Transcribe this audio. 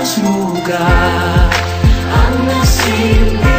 as lugar a nascimento.